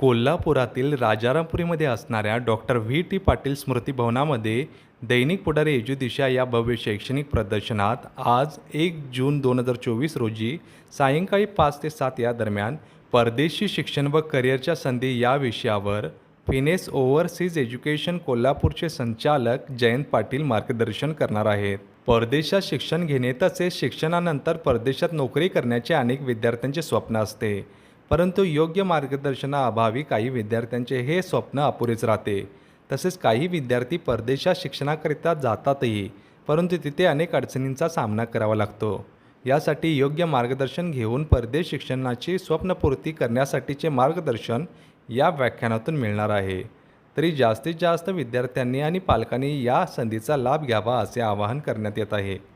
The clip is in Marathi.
कोल्हापुरातील राजारामपुरीमध्ये असणाऱ्या डॉक्टर व्ही टी पाटील स्मृती भवनामध्ये दैनिक पुढारी एज्युदिशा या भव्य शैक्षणिक प्रदर्शनात आज एक जून दोन हजार चोवीस रोजी सायंकाळी पाच ते सात या दरम्यान परदेशी शिक्षण व करिअरच्या संधी या विषयावर फिनेस ओव्हरसीज एज्युकेशन कोल्हापूरचे संचालक जयंत पाटील मार्गदर्शन करणार आहेत. परदेशात शिक्षण घेणे तसेच शिक्षणानंतर परदेशात नोकरी करण्याचे अनेक विद्यार्थ्यांचे स्वप्न असते. परंतु योग्य मार्गदर्शनाअभावी काही विद्यार्थ्यांचे हे स्वप्न अपुरेच राहते. तसेच काही विद्यार्थी परदेशात शिक्षणाकरिता जातातही परंतु तिथे अनेक अडचणींचा सामना करावा लागतो. यासाठी योग्य मार्गदर्शन घेऊन परदेश शिक्षणाची स्वप्नपूर्ती करण्यासाठीचे मार्गदर्शन या व्याख्यानातून मिळणार आहे. तरी जास्तीत जास्त विद्यार्थ्यांनी आणि पालकांनी या संधीचा लाभ घ्यावा असे आवाहन करण्यात येत आहे.